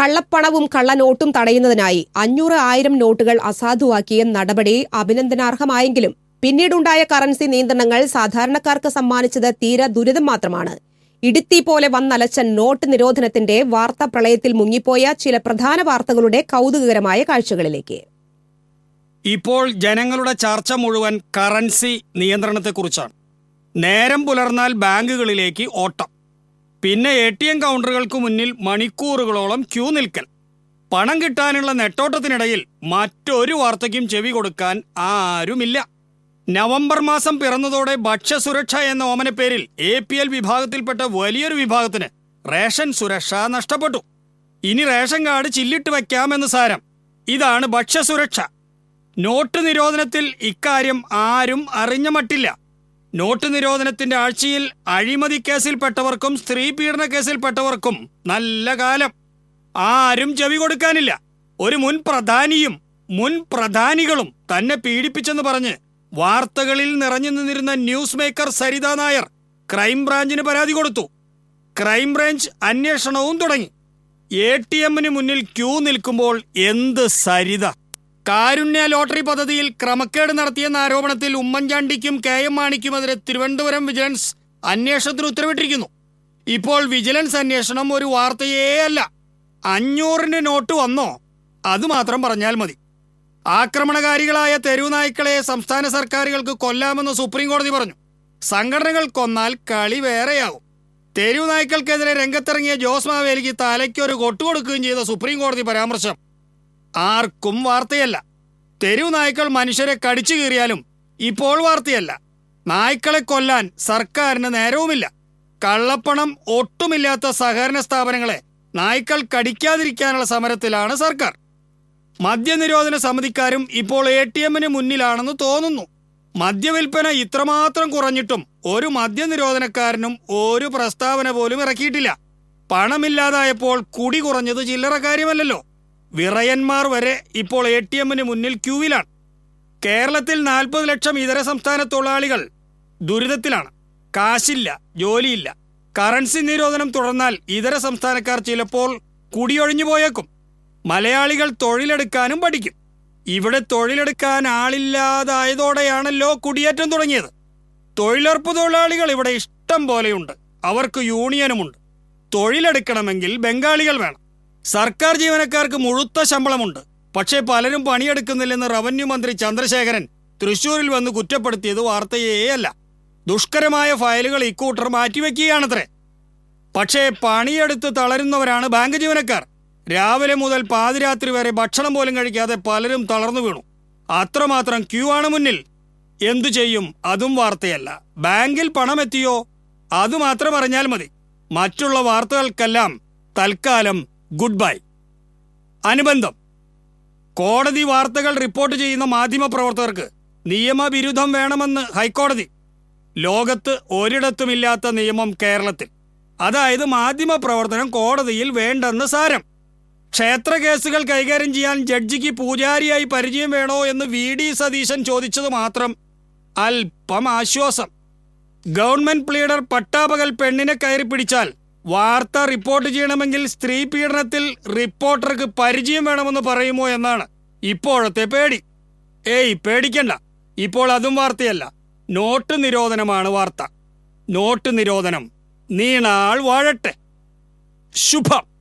കള്ളപ്പണവും കള്ളനോട്ടും തടയുന്നതിനായി അഞ്ഞൂറ് ആയിരം നോട്ടുകൾ അസാധുവാക്കിയ നടപടി അഭിനന്ദനാർഹമായെങ്കിലും പിന്നീടുണ്ടായ കറൻസി നിയന്ത്രണങ്ങൾ സാധാരണക്കാർക്ക് സമ്മാനിച്ചത് തീരെ ദുരിതം മാത്രമാണ്. ഇടുത്തി പോലെ വന്നലച്ച നോട്ട് നിരോധനത്തിന്റെ വാർത്താ പ്രളയത്തിൽ മുങ്ങിപ്പോയ ചില പ്രധാന വാർത്തകളുടെ കൗതുകകരമായ കാഴ്ചകളിലേക്ക്. ഇപ്പോൾ ജനങ്ങളുടെ ചർച്ച മുഴുവൻ കറൻസി നിയന്ത്രണത്തെക്കുറിച്ചാണ്. നേരം പുലർന്നാൽ ബാങ്കുകളിലേക്ക് ഓട്ടം. പിന്നെ എ ടി എം കൗണ്ടറുകൾക്ക് മുന്നിൽ മണിക്കൂറുകളോളം ക്യൂ നിൽക്കൽ. പണം കിട്ടാനുള്ള നെട്ടോട്ടത്തിനിടയിൽ മറ്റൊരു വാർത്തയ്ക്കും ചെവി കൊടുക്കാൻ ആരുമില്ല. നവംബർ മാസം പിറന്നതോടെ ഭക്ഷ്യസുരക്ഷ എന്ന ഓമനപ്പേരിൽ എ പി എൽ വിഭാഗത്തിൽപ്പെട്ട വലിയൊരു വിഭാഗത്തിന് റേഷൻ സുരക്ഷ നഷ്ടപ്പെട്ടു. ഇനി റേഷൻ കാർഡ് ചില്ലിട്ട് വയ്ക്കാമെന്ന് സാരം. ഇതാണ് ഭക്ഷ്യസുരക്ഷ. നോട്ട് നിരോധനത്തിൽ ഇക്കാര്യം ആരും അറിഞ്ഞ മട്ടില്ല. നോട്ട് നിരോധനത്തിന്റെ ആഴ്ചയിൽ അഴിമതി കേസിൽപ്പെട്ടവർക്കും സ്ത്രീ പീഡന കേസിൽപ്പെട്ടവർക്കും നല്ല കാലം. ആരും ചെവി കൊടുക്കാനില്ല. ഒരു മുൻ പ്രധാനിയും മുൻ പ്രധാനികളും തന്നെ പീഡിപ്പിച്ചെന്ന് പറഞ്ഞ് വാർത്തകളിൽ നിറഞ്ഞു നിന്നിരുന്ന ന്യൂസ് മേക്കർ സരിത നായർ ക്രൈംബ്രാഞ്ചിന് പരാതി കൊടുത്തു. ക്രൈംബ്രാഞ്ച് അന്വേഷണവും തുടങ്ങി. എ ടി എമ്മിന് മുന്നിൽ ക്യൂ നിൽക്കുമ്പോൾ എന്ത് സരിത? കാരുണ്യ ലോട്ടറി പദ്ധതിയിൽ ക്രമക്കേട് നടത്തിയെന്ന ആരോപണത്തിൽ ഉമ്മൻചാണ്ടിക്കും കെ എം മാണിക്കുമെതിരെ തിരുവനന്തപുരം വിജിലൻസ് അന്വേഷണത്തിന് ഉത്തരവിട്ടിരിക്കുന്നു. ഇപ്പോൾ വിജിലൻസ് അന്വേഷണം ഒരു വാർത്തയേ അല്ല. അഞ്ഞൂറിന് നോട്ട് വന്നോ? അത് മാത്രം പറഞ്ഞാൽ മതി. ആക്രമണകാരികളായ തെരുവുനായ്ക്കളെ സംസ്ഥാന സർക്കാരുകൾക്ക് കൊല്ലാമെന്ന് സുപ്രീം കോടതി പറഞ്ഞു. സംഘടനകൾ കൊന്നാൽ കളി വേറെയാവും. തെരുവുനായ്ക്കൾക്കെതിരെ രംഗത്തിറങ്ങിയ ജോസ് മാവേലിക്ക് തലയ്ക്കൊരു കൊട്ടുകൊടുക്കുകയും ചെയ്ത സുപ്രീം കോടതി പരാമർശം. ആർക്കും വാർത്തയല്ല. തെരുവ് നായ്ക്കൾ മനുഷ്യരെ കടിച്ചു കീറിയാലും ഇപ്പോൾ വാർത്തയല്ല. നായ്ക്കളെ കൊല്ലാൻ സർക്കാരിന് നേരവുമില്ല. കള്ളപ്പണം ഒട്ടുമില്ലാത്ത സഹകരണ സ്ഥാപനങ്ങളെ നായ്ക്കൾ കടിക്കാതിരിക്കാനുള്ള സമരത്തിലാണ് സർക്കാർ. മദ്യനിരോധന സമിതിക്കാരും ഇപ്പോൾ എ ടി എമ്മിന് മുന്നിലാണെന്ന് തോന്നുന്നു. മദ്യവിൽപ്പന ഇത്രമാത്രം കുറഞ്ഞിട്ടും ഒരു മദ്യനിരോധനക്കാരനും ഒരു പ്രസ്താവന പോലും ഇറക്കിയിട്ടില്ല. പണമില്ലാതായപ്പോൾ കുടി കുറഞ്ഞത് ചില്ലറ കാര്യമല്ലല്ലോ. വിറയന്മാർ വരെ ഇപ്പോൾ എ ടി എമ്മിന് മുന്നിൽ ക്യൂവിലാണ്. കേരളത്തിൽ നാൽപ്പത് ലക്ഷം ഇതര സംസ്ഥാന തൊഴിലാളികൾ ദുരിതത്തിലാണ്. കാശില്ല ജോലിയില്ല. കറൻസി നിരോധനം തുടർന്നാൽ ഇതര സംസ്ഥാനക്കാർ ചിലപ്പോൾ കുടിയൊഴിഞ്ഞു പോയേക്കും. മലയാളികൾ തൊഴിലെടുക്കാനും പഠിക്കും. ഇവിടെ തൊഴിലെടുക്കാൻ ആളില്ലാതായതോടെയാണല്ലോ കുടിയേറ്റം തുടങ്ങിയത്. തൊഴിലുറപ്പ് തൊഴിലാളികൾ ഇവിടെ ഇഷ്ടം പോലെയുണ്ട്. അവർക്ക് യൂണിയനുമുണ്ട്. തൊഴിലെടുക്കണമെങ്കിൽ ബംഗാളികൾ വേണം. സർക്കാർ ജീവനക്കാർക്ക് മുഴുത്ത ശമ്പളമുണ്ട്. പക്ഷേ പലരും പണിയെടുക്കുന്നില്ലെന്ന് റവന്യൂ മന്ത്രി ചന്ദ്രശേഖരൻ തൃശൂരിൽ വന്ന് കുറ്റപ്പെടുത്തിയത് വാർത്തയേയല്ല. ദുഷ്കരമായ ഫയലുകൾ ഇക്കൂട്ടർ മാറ്റിവെക്കുകയാണത്രേ. പക്ഷേ പണിയെടുത്ത് തളരുന്നവരാണ് ബാങ്ക് ജീവനക്കാർ. രാവിലെ മുതൽ പാതിരാത്രി വരെ ഭക്ഷണം പോലും കഴിക്കാതെ പലരും തളർന്നു വീണു. അത്രമാത്രം ക്യൂ ആണ് മുന്നിൽ. എന്തു ചെയ്യും? അതും വാർത്തയല്ല. ബാങ്കിൽ പണമെത്തിയോ എത്തിയോ? മാത്രം അറിഞ്ഞാൽ മതി. മറ്റുള്ള വാർത്തകൾക്കെല്ലാം തൽക്കാലം ഗുഡ് ബൈ അനുബന്ധം. കോടതി വാർത്തകൾ റിപ്പോർട്ട് ചെയ്യുന്ന മാധ്യമപ്രവർത്തകർക്ക് നിയമവിരുദ്ധം വേണമെന്ന് ഹൈക്കോടതി. ലോകത്ത് ഒരിടത്തുമില്ലാത്ത നിയമം കേരളത്തിൽ. അതായത് മാധ്യമപ്രവർത്തനം കോടതിയിൽ വേണ്ടെന്ന് സാരം. ക്ഷേത്ര കേസുകൾ കൈകാര്യം ചെയ്യാൻ ജഡ്ജിക്ക് പൂജാരിയായി പരിചയം വേണോ എന്ന് വി ഡി സതീശൻ ചോദിച്ചത് മാത്രം അല്പം ആശ്വാസം. ഗവൺമെന്റ് പ്ലീഡർ പട്ടാപകൽ പെണ്ണിനെ കയറി പിടിച്ചാൽ വാർത്ത റിപ്പോർട്ട് ചെയ്യണമെങ്കിൽ സ്ത്രീ പീഡനത്തിൽ റിപ്പോർട്ടർക്ക് പരിചയം വേണമെന്ന് പറയുമോ എന്നാണ് ഇപ്പോഴത്തെ പേടി. ഏയ് പേടിക്കണ്ട. ഇപ്പോൾ അതും വാർത്തയല്ല. നോട്ട് നിരോധനമാണ് വാർത്ത. നോട്ട് നിരോധനം. നീണാൾ വാഴട്ടെ. ശുഭം.